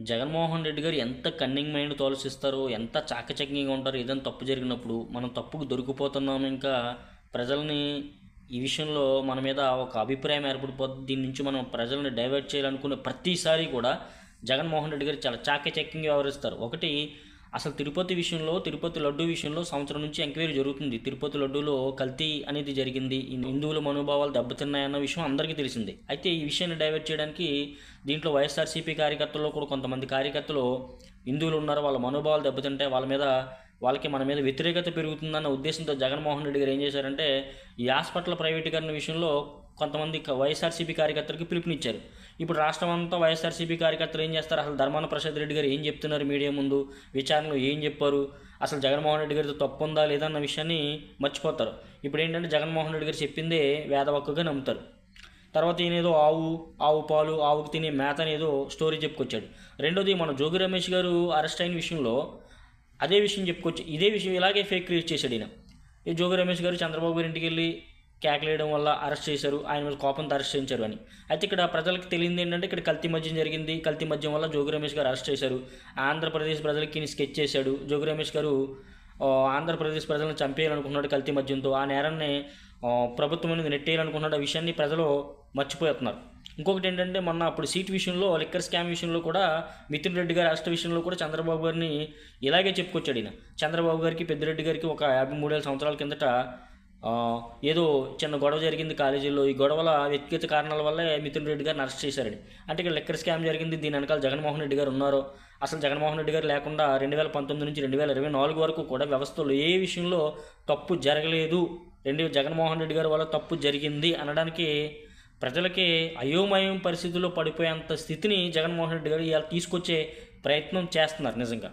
జగన్మోహన్ రెడ్డి గారు ఎంత cunning mind తోలసిస్తారో ఎంత చాకచక్యంగా ఉంటారో ఏదైనా తప్పు జరిగినప్పుడు మనం తప్పుకు దొరికిపోతున్నాం ఇంకా ప్రజల్ని ఈ విషయంలో మన మీద ఒక అభిప్రాయం ఏర్పడిపోతుంది దీని నుంచి మనం ప్రజల్ని డైవర్ట్ చేయాలనుకునే ప్రతిసారి కూడా జగన్మోహన్ రెడ్డి గారు చాలా చాకచక్యంగా వ్యవహరిస్తారు. ఒకటి అసలు తిరుపతి విషయంలో తిరుపతి లడ్డు విషయంలో సంవత్సరం నుంచి ఎంక్వైరీ జరుగుతుంది. తిరుపతి లడ్డూలో కల్తీ అనేది జరిగింది. హిందువుల మనోభావాలు దెబ్బతిన్నాయన్న విషయం అందరికీ తెలిసిందే. అయితే ఈ విషయాన్ని డైవర్ట్ చేయడానికి దీంట్లో వైఎస్ఆర్సీపీ కార్యకర్తల్లో కూడా కొంతమంది కార్యకర్తలు హిందువులు ఉన్నారు వాళ్ళ మనోభావాలు దెబ్బతింటాయి వాళ్ళ మీద వాళ్ళకి మన మీద వ్యతిరేకత పెరుగుతుందన్న ఉద్దేశంతో జగన్మోహన్ రెడ్డి గారు ఏం చేశారంటే ఈ హాస్పిటల్ ప్రైవేటీకరణ విషయంలో కొంతమంది వైఎస్ఆర్సీపీ కార్యకర్తలకు పిలుపునిచ్చారు. ఇప్పుడు రాష్ట్రం అంతా వైఎస్ఆర్సీపీ కార్యకర్తలు ఏం చేస్తారు? అసలు ధర్మాన ప్రసాద్ రెడ్డి గారు ఏం చెప్తున్నారు మీడియా ముందు? విచారణలో ఏం చెప్పారు? అసలు జగన్మోహన్ రెడ్డి గారితో తప్పు ఉందా లేదా అన్న విషయాన్ని మర్చిపోతారు. ఇప్పుడు ఏంటంటే జగన్మోహన్ రెడ్డి గారు చెప్పిందే వేదవక్కుగా నమ్ముతారు. తర్వాత ఈయనేదో ఆవు ఆవు పాలు ఆవుకు తినే మేత అనేదో స్టోరీ చెప్పుకొచ్చాడు. రెండోది మన జోగి రమేష్ గారు అరెస్ట్ అయిన విషయంలో అదే విషయం చెప్పుకొచ్చి ఇదే విషయం ఇలాగే ఫేక్ క్రియేట్ చేశాడు ఈయన. ఈ జోగి రమేష్ గారు చంద్రబాబు గారి ఇంటికి వెళ్ళి కేకలేయడం వల్ల అరెస్ట్ చేశారు. ఆయన మీద కోపంతో అరెస్ట్ చేయించారు అని. అయితే ఇక్కడ ప్రజలకు తెలియంది ఏంటంటే ఇక్కడ కల్తీ మద్యం జరిగింది. కల్తీ మద్యం వల్ల జోగి రమేష్ గారు అరెస్ట్ చేశారు. ఆంధ్రప్రదేశ్ ప్రజలకి స్కెచ్ చేశాడు. జోగి రమేష్ గారు ఆంధ్రప్రదేశ్ ప్రజలను చంపేయాలనుకున్నాడు కల్తీ మద్యంతో. ఆ నేరాన్ని ప్రభుత్వం అనేది నెట్టేయాలనుకున్నాడు ఆ విషయాన్ని ప్రజలు మర్చిపోతున్నారు. ఇంకొకటి ఏంటంటే మొన్న అప్పుడు సీట్ విషయంలో లిక్కర్ స్కామ్ విషయంలో కూడా మిథున్ రెడ్డి గారి అరెస్ట్ విషయంలో కూడా చంద్రబాబు గారిని ఇలాగే చెప్పుకొచ్చాడు ఈయన. చంద్రబాబు గారికి పెద్దిరెడ్డి గారికి ఒక యాభై మూడేళ్ళ సంవత్సరాల కిందట ఏదో చిన్న గొడవ జరిగింది కాలేజీలో. ఈ గొడవల వ్యక్తిగత కారణాల వల్లే మిథున్ రెడ్డి గారిని అరెస్ట్ చేశారండి. అంటే ఇక్కడ లిక్కర్ స్కామ్ జరిగింది దీని వెనకాల జగన్మోహన్ రెడ్డి గారు ఉన్నారు. అసలు జగన్మోహన్ రెడ్డి గారు లేకుండా రెండు వేల పంతొమ్మిది నుంచి రెండు వేల ఇరవై నాలుగు వరకు కూడా వ్యవస్థలో ఏ విషయంలో తప్పు జరగలేదు రెండు జగన్మోహన్ రెడ్డి గారి వల్ల తప్పు జరిగింది అనడానికి ప్రజలకి అయోమయం పరిస్థితుల్లో పడిపోయేంత స్థితిని జగన్మోహన్ రెడ్డి గారు ఇవాళ తీసుకొచ్చే ప్రయత్నం చేస్తున్నారు నిజంగా.